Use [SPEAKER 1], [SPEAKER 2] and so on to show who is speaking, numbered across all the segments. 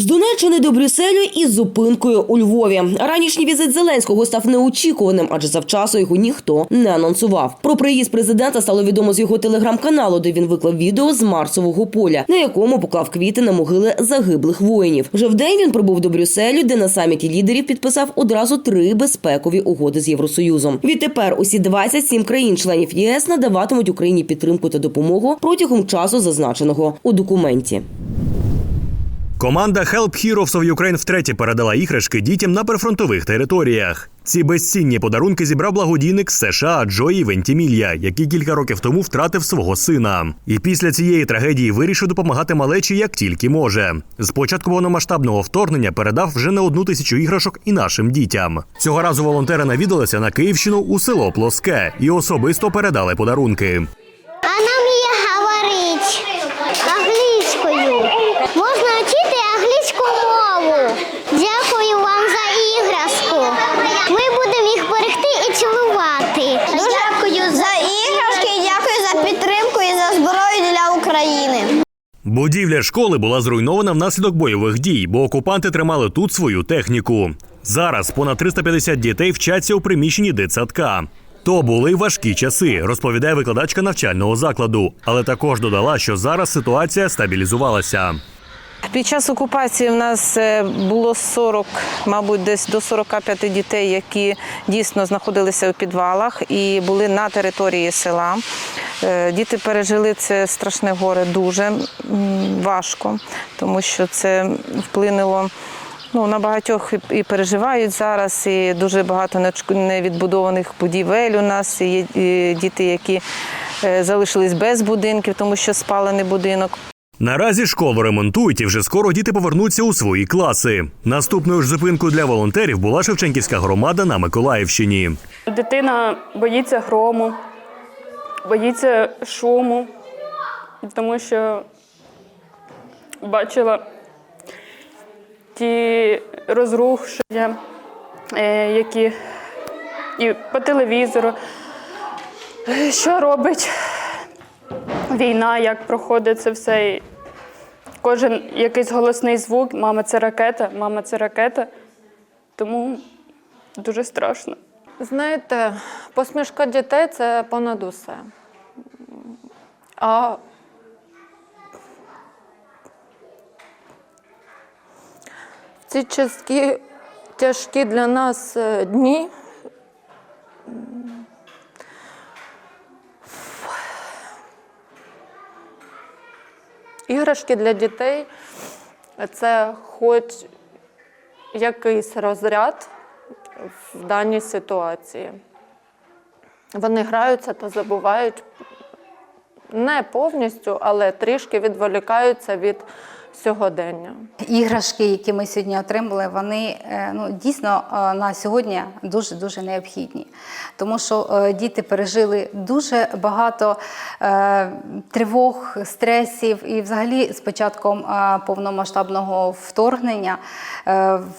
[SPEAKER 1] З Донеччини до Брюсселю із зупинкою у Львові. Ранішній візит Зеленського став неочікуваним, адже завчасу його ніхто не анонсував. Про приїзд президента стало відомо з його телеграм-каналу, де він виклав відео з Марсового поля, на якому поклав квіти на могили загиблих воїнів. Вже вдень він прибув до Брюсселю, де на саміті лідерів підписав одразу три безпекові угоди з Євросоюзом. Відтепер усі 27 країн-членів ЄС надаватимуть Україні підтримку та допомогу протягом часу, зазначеного у документі.
[SPEAKER 2] Команда Help Heroes of Ukraine втретє передала іграшки дітям на прифронтових територіях. Ці безцінні подарунки зібрав благодійник США Джої Вентімілля, який кілька років тому втратив свого сина. І після цієї трагедії вирішив допомагати малечі як тільки може. З початку повномасштабного вторгнення передав вже не одну тисячу іграшок і нашим дітям. Цього разу волонтери навідалися на Київщину у село Плоске і особисто передали подарунки.
[SPEAKER 3] Вона вміє говорити англійською. Можна вчити англійську мову. Дякую вам за іграшку. Ми будемо їх берегти і цілувати. Дякую за іграшки, дякую за підтримку і за зброю для України.
[SPEAKER 2] Будівля школи була зруйнована внаслідок бойових дій, бо окупанти тримали тут свою техніку. Зараз понад 350 дітей вчаться у приміщенні дитсадка. То були важкі часи, розповідає викладачка навчального закладу, але також додала, що зараз ситуація стабілізувалася.
[SPEAKER 4] Під час окупації в нас е, було 40, мабуть, десь до 45 дітей, які дійсно знаходилися у підвалах і були на території села. Е, Діти пережили це страшне горе дуже важко, тому що це вплинуло. Ну, на багатьох і- переживають зараз, і дуже багато невідбудованих будівель у нас. І є діти, які е, залишились без будинків, тому що спалений будинок.
[SPEAKER 2] Наразі школу ремонтують і вже скоро діти повернуться у свої класи. Наступною ж зупинкою для волонтерів була Шевченківська громада на Миколаївщині.
[SPEAKER 5] Дитина боїться грому, боїться шуму, тому що бачила ті розрушення, е, які і по телевізору. Е, Що робить війна, як проходить це все. Кожен якийсь голосний звук, мама, це ракета, мама, це ракета. Тому дуже страшно.
[SPEAKER 6] Знаєте, посмішка дітей це понад усе. А в ці часки, тяжкі для нас е, дні. Іграшки для дітей це хоч якийсь розряд в даній ситуації. Вони граються та забувають не повністю, але трішки відволікаються від сьогодення.
[SPEAKER 7] Іграшки, які ми сьогодні отримали, вони е, ну, дійсно е, на сьогодні дуже дуже необхідні, тому що е, діти пережили дуже багато тривог, стресів, і взагалі з початком повномасштабного вторгнення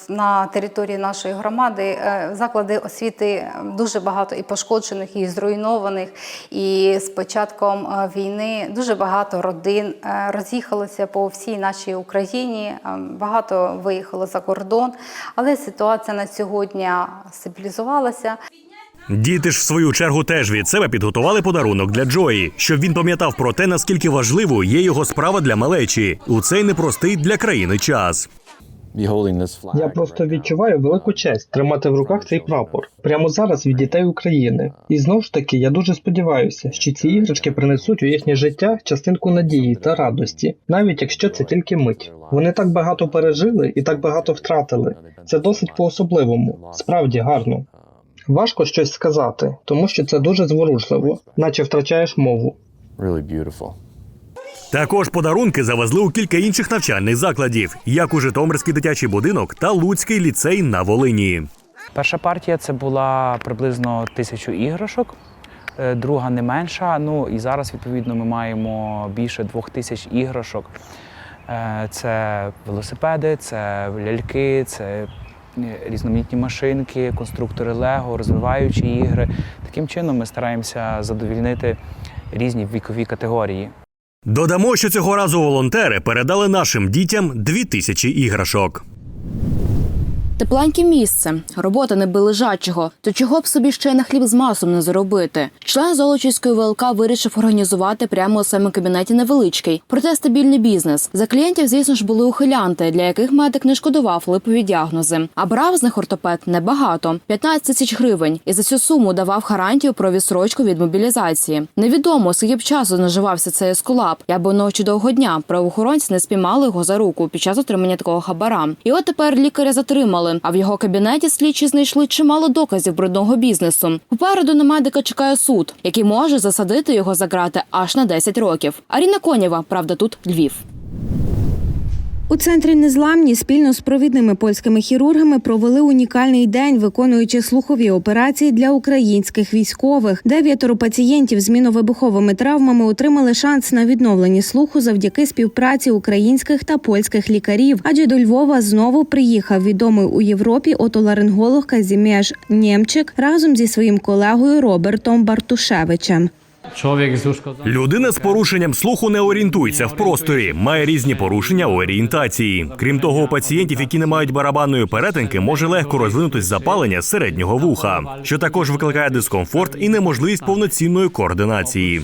[SPEAKER 7] на території нашої громади заклади освіти дуже багато і пошкоджених, і зруйнованих. І з початком війни дуже багато родин роз'їхалося по всій нашій Україні. е, Багато виїхало за кордон, але ситуація на сьогодні стабілізувалася.
[SPEAKER 2] Діти ж в свою чергу теж від себе підготували подарунок для Джої, щоб він пам'ятав про те, наскільки важливою є його справа для малечі у цей непростий для країни час.
[SPEAKER 8] Я просто відчуваю велику честь тримати в руках цей прапор прямо зараз від дітей України. І знову ж таки, я дуже сподіваюся, що ці іграшки принесуть у їхнє життя частинку надії та радості, навіть якщо це тільки мить. Вони так багато пережили і так багато втратили. Це досить по-особливому, справді гарно. Важко щось сказати, тому що це дуже зворушливо, наче втрачаєш мову.
[SPEAKER 9] really beautiful.
[SPEAKER 2] Також подарунки завезли у кілька інших навчальних закладів, як у Житомирський дитячий будинок та Луцький ліцей на Волині.
[SPEAKER 10] Перша партія це була приблизно тисячу іграшок, е, друга не менша. Ну і зараз, відповідно, ми маємо більше двох тисяч іграшок. Е, Це велосипеди, це ляльки, це е, різноманітні машинки, конструктори Лего, розвиваючі ігри. Таким чином ми стараємося задовільнити різні вікові категорії.
[SPEAKER 2] Додамо, що цього разу волонтери передали нашим дітям дві тисячі іграшок.
[SPEAKER 9] Тепленьке місце, робота не лежачого. То чого б собі ще на хліб з маслом не заробити? Член Золочівської ВЛК вирішив організувати прямо у своєму кабінеті невеличкий, проте стабільний бізнес. За клієнтів, звісно ж, були ухилянти, для яких медик не шкодував липові діагнози. А брав з них ортопед небагато 15 тисяч гривень, і за цю суму давав гарантію про відсрочку від мобілізації. Невідомо скільки б часу наживався цей ескулап. Я б ночі довго дня правоохоронці не спіймали його за руку під час отримання такого хабара. І от тепер лікаря затримали. А в його кабінеті слідчі знайшли чимало доказів брудного бізнесу. Попереду на медика чекає суд, який може засадити його за грати аж на 10 років. Аріна Конєва, правда, тут Львів.
[SPEAKER 11] У центрі незламні спільно з провідними польськими хірургами провели унікальний день, виконуючи слухові операції для українських військових. Дев'ятеро пацієнтів з міновибуховими травмами отримали шанс на відновлення слуху завдяки співпраці українських та польських лікарів. Адже до Львова знову приїхав відомий у Європі отоларинголог Казімєш Нємчик разом зі своїм колегою Робертом Бартушевичем.
[SPEAKER 2] Людина з порушенням слуху не орієнтується в просторі, має різні порушення у орієнтації. Крім того, у пацієнтів, які не мають барабанної перетинки, може легко розвинутись запалення середнього вуха, що також викликає дискомфорт і неможливість повноцінної координації.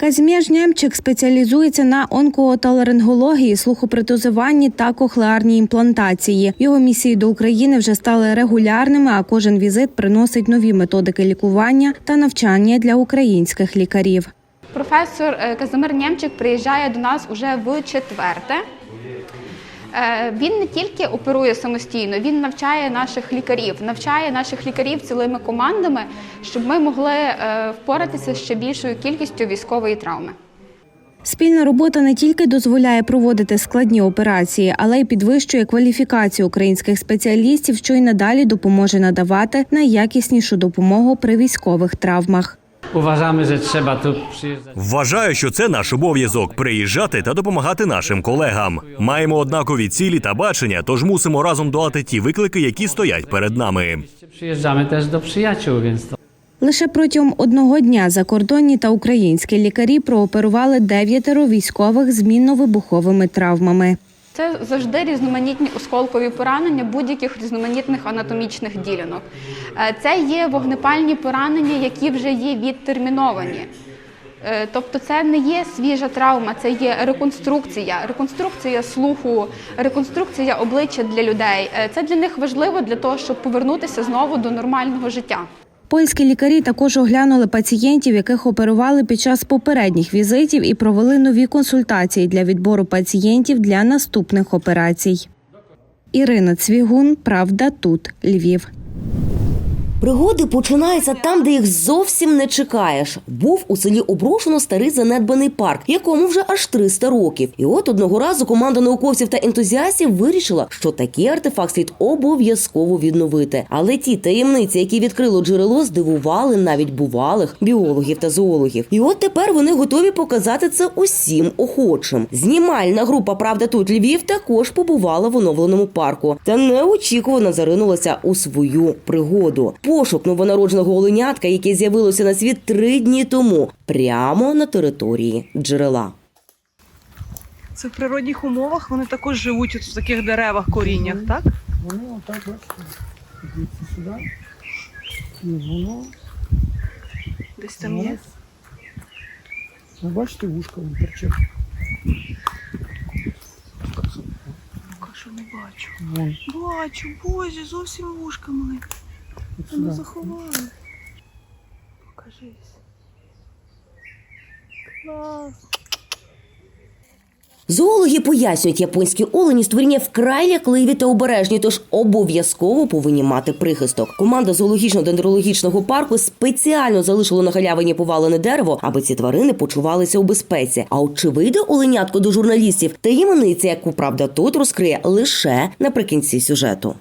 [SPEAKER 11] Казімєш Нємчик спеціалізується на онкоталарингології, слухопритузуванні та кохлеарній імплантації. Його місії до України вже стали регулярними, а кожен візит приносить нові методики лікування та навчання для українських лікарів.
[SPEAKER 12] Професор е, Казимир Нємчик приїжджає до нас уже в четверте. Е, Він не тільки оперує самостійно, він навчає наших лікарів, навчає наших лікарів цілими командами, щоб ми могли е, впоратися ще більшою кількістю військової травми.
[SPEAKER 11] Спільна робота не тільки дозволяє проводити складні операції, але й підвищує кваліфікацію українських спеціалістів, що й надалі допоможе надавати найякіснішу допомогу при військових травмах.
[SPEAKER 13] Uważamy, że trzeba tu przyjeżdżać.
[SPEAKER 2] Вважаю, що це наш обов'язок приїжджати та допомагати нашим колегам. Маємо однакові цілі та бачення, тож мусимо разом долати ті виклики, які стоять перед нами.
[SPEAKER 13] Przyjeżdżamy też do przyjaciół, więc to
[SPEAKER 11] Лише протягом одного дня закордонні та українські лікарі прооперували дев'ятеро військових з мінно-вибуховими травмами.
[SPEAKER 12] Це завжди різноманітні осколкові поранення будь-яких різноманітних анатомічних ділянок. Е, Це є вогнепальні поранення, які вже є відтерміновані. Е, Тобто це не є свіжа травма, це є реконструкція, реконструкція слуху, реконструкція обличчя для людей. Е, Це для них важливо для того, щоб повернутися знову до нормального життя.
[SPEAKER 11] Польські лікарі також оглянули пацієнтів, яких оперували під час попередніх візитів, і провели нові консультації для відбору пацієнтів для наступних операцій. Ірина Цвігун, Правда, тут Львів.
[SPEAKER 1] Пригоди починаються там, де їх зовсім не чекаєш. Був у селі Оброшено старий занедбаний парк, якому вже аж 300 років. І от одного разу команда науковців та ентузіастів вирішила, що такий артефакт слід обов'язково відновити. Але ті таємниці, які відкрило джерело, здивували навіть бувалих біологів та зоологів. І от тепер вони готові показати це усім охочим. Знімальна група Правда тут Львів також побувала в оновленому парку та неочікувано заринулася у свою пригоду. Пошук новонародженого оленятка, яке з'явилося на світ три дні тому, прямо на території джерела.
[SPEAKER 14] Це в природних умовах вони також живуть в таких деревах, коріннях, так?
[SPEAKER 15] Вони отак, бачите, дивіться сюди. І воно,
[SPEAKER 14] Десь там є.
[SPEAKER 15] ви бачите, вушка вон торчить.
[SPEAKER 14] Поки що не бачу.
[SPEAKER 15] Вон,
[SPEAKER 14] Бачу, боже, зовсім вушка мали. Воно
[SPEAKER 15] сюди.
[SPEAKER 14] заховали. Покажись. Клас.
[SPEAKER 1] Зоологи пояснюють, японські олені створіння вкрай лякливі та обережні, тож обов'язково повинні мати прихисток. Команда зоологічно-дендрологічного парку спеціально залишила на галявині повалене дерево, аби ці тварини почувалися у безпеці. А от чи вийде оленятко до журналістів, таємниця, яку правда тут розкриє лише наприкінці сюжету.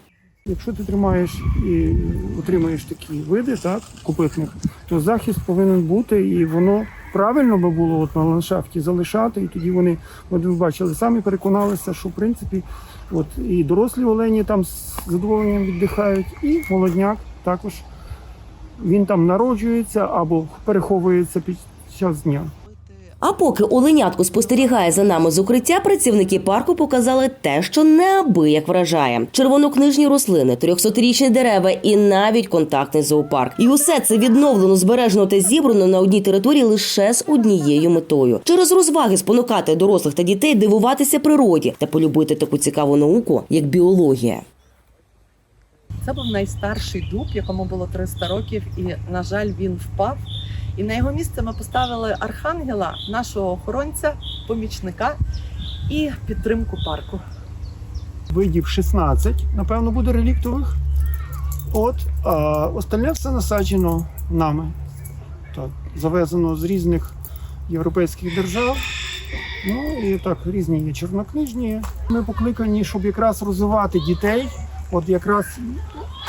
[SPEAKER 15] Якщо ти тримаєш і отримаєш такі види, так, копитних, то захист повинен бути, і воно правильно би було от на ландшафті залишати, і тоді вони, от ви бачили, самі переконалися, що в принципі от і дорослі олені там з задоволенням віддихають, і молодняк також він там народжується або переховується під час дня.
[SPEAKER 1] А поки Оленятко спостерігає за нами з укриття, працівники парку показали те, що неабияк вражає: червонокнижні рослини, 300-річні дерева і навіть контактний зоопарк. І усе це відновлено, збережено та зібрано на одній території лише з однією метою через розваги спонукати дорослих та дітей дивуватися природі та полюбити таку цікаву науку, як біологія.
[SPEAKER 16] Це був найстарший дуб, якому було 300 років, і, на жаль, він впав. І на його місце ми поставили архангела, нашого охоронця, помічника і підтримку парку.
[SPEAKER 15] Видів 16, напевно, буде реліктових. От, а остальне все насаджено нами. Так, завезено з різних європейських держав. Ну і так, різні є чорнокнижні. Ми покликані, щоб якраз розвивати дітей, от якраз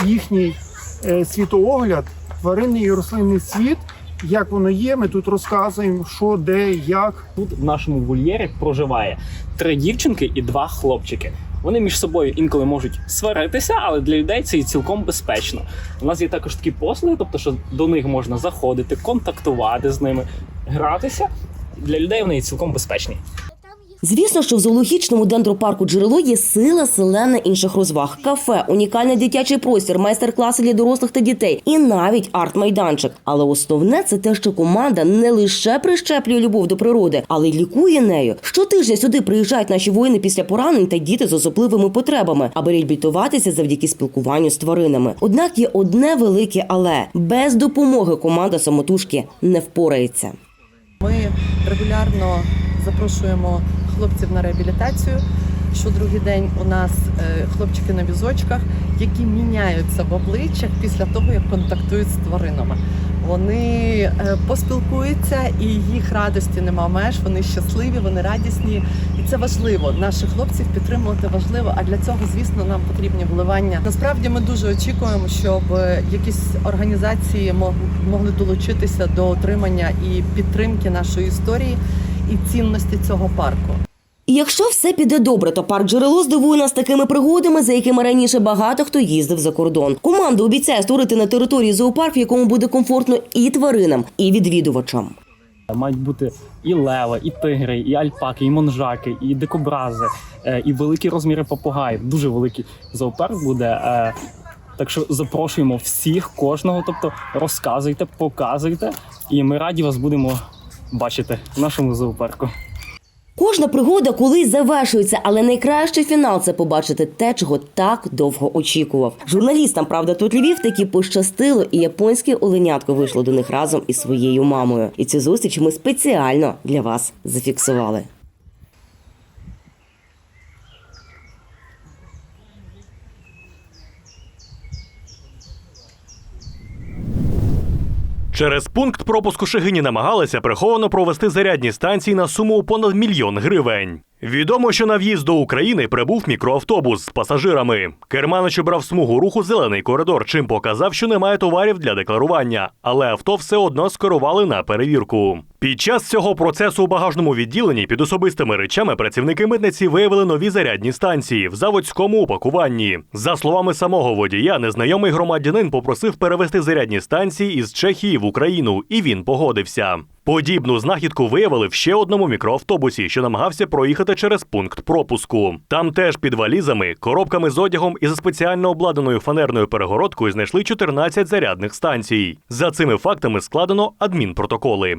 [SPEAKER 15] їхній е, світоогляд, тваринний і рослинний світ, як воно є. Ми тут розказуємо, що, де, як.
[SPEAKER 17] Тут в нашому вольєрі проживає три дівчинки і два хлопчики. Вони між собою інколи можуть сваритися, але для людей це і цілком безпечно. У нас є також такі послуги, тобто, що до них можна заходити, контактувати з ними, гратися. Для людей вони є цілком безпечні.
[SPEAKER 1] Звісно, що в зоологічному дендропарку джерело є сила селена інших розваг, кафе, унікальний дитячий простір, майстер-класи для дорослих та дітей, і навіть арт-майданчик. Але основне це те, що команда не лише прищеплює любов до природи, але й лікує нею. Щотижня сюди приїжджають наші воїни після поранень та діти з особливими потребами, аби реабілітуватися завдяки спілкуванню з тваринами. Однак є одне велике але без допомоги команда самотужки не впорається.
[SPEAKER 16] Ми регулярно запрошуємо хлопців на реабілітацію. Щодругий день у нас е, хлопчики на візочках, які міняються в обличчях після того, як контактують з тваринами. Вони е, поспілкуються і їх радості нема меж. Вони щасливі, вони радісні, і це важливо. Наших хлопців підтримувати важливо. А для цього, звісно, нам потрібні вливання. Насправді ми дуже очікуємо, щоб е, якісь організації мог- могли долучитися до отримання і підтримки нашої історії і цінності цього парку.
[SPEAKER 1] Якщо все піде добре, то парк джерело здивує нас такими пригодами, за якими раніше багато хто їздив за кордон. Команда обіцяє створити на території зоопарк, в якому буде комфортно і тваринам, і відвідувачам.
[SPEAKER 17] Мають бути і леви, і тигри, і альпаки, і монжаки, і дикобрази, е, і великі розміри попугаїв. Дуже великий зоопарк буде. е, Так що запрошуємо всіх, кожного. Тобто розказуйте, показуйте, і ми раді вас будемо бачити в нашому зоопарку.
[SPEAKER 1] Кожна пригода колись завершується, але найкращий фінал це побачити те, чого так довго очікував. Журналістам правда тут Львів таки пощастило, і японське оленятко вийшло до них разом із своєю мамою. І цю зустріч ми спеціально для вас зафіксували.
[SPEAKER 2] Через пункт пропуску Шигині намагалися приховано провести зарядні станції на суму понад мільйон гривень. Відомо, що на в'їзд до України прибув мікроавтобус з пасажирами. Керманич обрав смугу руху зелений коридор, чим показав, що немає товарів для декларування, але авто все одно скерували на перевірку. Під час цього процесу у багажному відділенні під особистими речами працівники митниці виявили нові зарядні станції в заводському упакуванні. За словами самого водія, незнайомий громадянин попросив перевезти зарядні станції із Чехії в Україну, і він погодився. Подібну знахідку виявили в ще одному мікроавтобусі, що намагався проїхати через пункт пропуску. Там теж під валізами, коробками з одягом і за спеціально обладнаною фанерною перегородкою знайшли 14 зарядних станцій. За цими фактами складено адмінпротоколи.